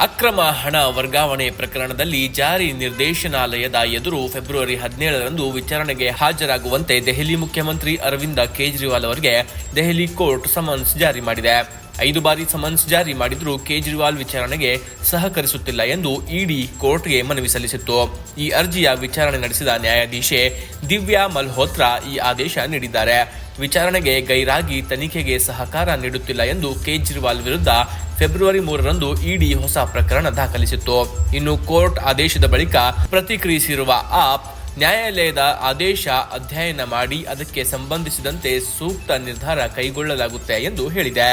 ಅಕ್ರಮ ಹಣ ವರ್ಗಾವಣೆ ಪ್ರಕರಣದಲ್ಲಿ ಜಾರಿ ನಿರ್ದೇಶನಾಲಯದ ಎದುರು ಫೆಬ್ರವರಿ ಹದಿನೇಳರಂದು ವಿಚಾರಣೆಗೆ ಹಾಜರಾಗುವಂತೆ ದೆಹಲಿ ಮುಖ್ಯಮಂತ್ರಿ ಅರವಿಂದ ಕೇಜ್ರಿವಾಲ್ ಅವರಿಗೆ ದೆಹಲಿ ಕೋರ್ಟ್ ಸಮನ್ಸ್ ಜಾರಿ ಮಾಡಿದೆ. ಐದು ಬಾರಿ ಸಮನ್ಸ್ ಜಾರಿ ಮಾಡಿದರೂ ಕೇಜ್ರಿವಾಲ್ ವಿಚಾರಣೆಗೆ ಸಹಕರಿಸುತ್ತಿಲ್ಲ ಎಂದು ಇಡಿ ಕೋರ್ಟ್ಗೆ ಮನವಿ ಸಲ್ಲಿಸಿತ್ತು. ಈ ಅರ್ಜಿಯ ವಿಚಾರಣೆ ನಡೆಸಿದ ನ್ಯಾಯಾಧೀಶೆ ದಿವ್ಯಾ ಮಲ್ಹೋತ್ರಾ ಈ ಆದೇಶ ನೀಡಿದ್ದಾರೆ. ವಿಚಾರಣೆಗೆ ಗೈರಾಗಿ ತನಿಖೆಗೆ ಸಹಕಾರ ನೀಡುತ್ತಿಲ್ಲ ಎಂದು ಕೇಜ್ರಿವಾಲ್ ವಿರುದ್ಧ ಫೆಬ್ರವರಿ ಮೂರರಂದು ಇಡಿ ಹೊಸ ಪ್ರಕರಣ ದಾಖಲಿಸಿತ್ತು. ಇನ್ನು ಕೋರ್ಟ್ ಆದೇಶದ ಬಳಿಕ ಪ್ರತಿಕ್ರಿಯಿಸಿರುವ ಆಪ್, ನ್ಯಾಯಾಲಯದ ಆದೇಶ ಅಧ್ಯಯನ ಮಾಡಿ ಅದಕ್ಕೆ ಸಂಬಂಧಿಸಿದಂತೆ ಸೂಕ್ತ ನಿರ್ಧಾರ ಕೈಗೊಳ್ಳಲಾಗುತ್ತೆ ಎಂದು ಹೇಳಿದೆ.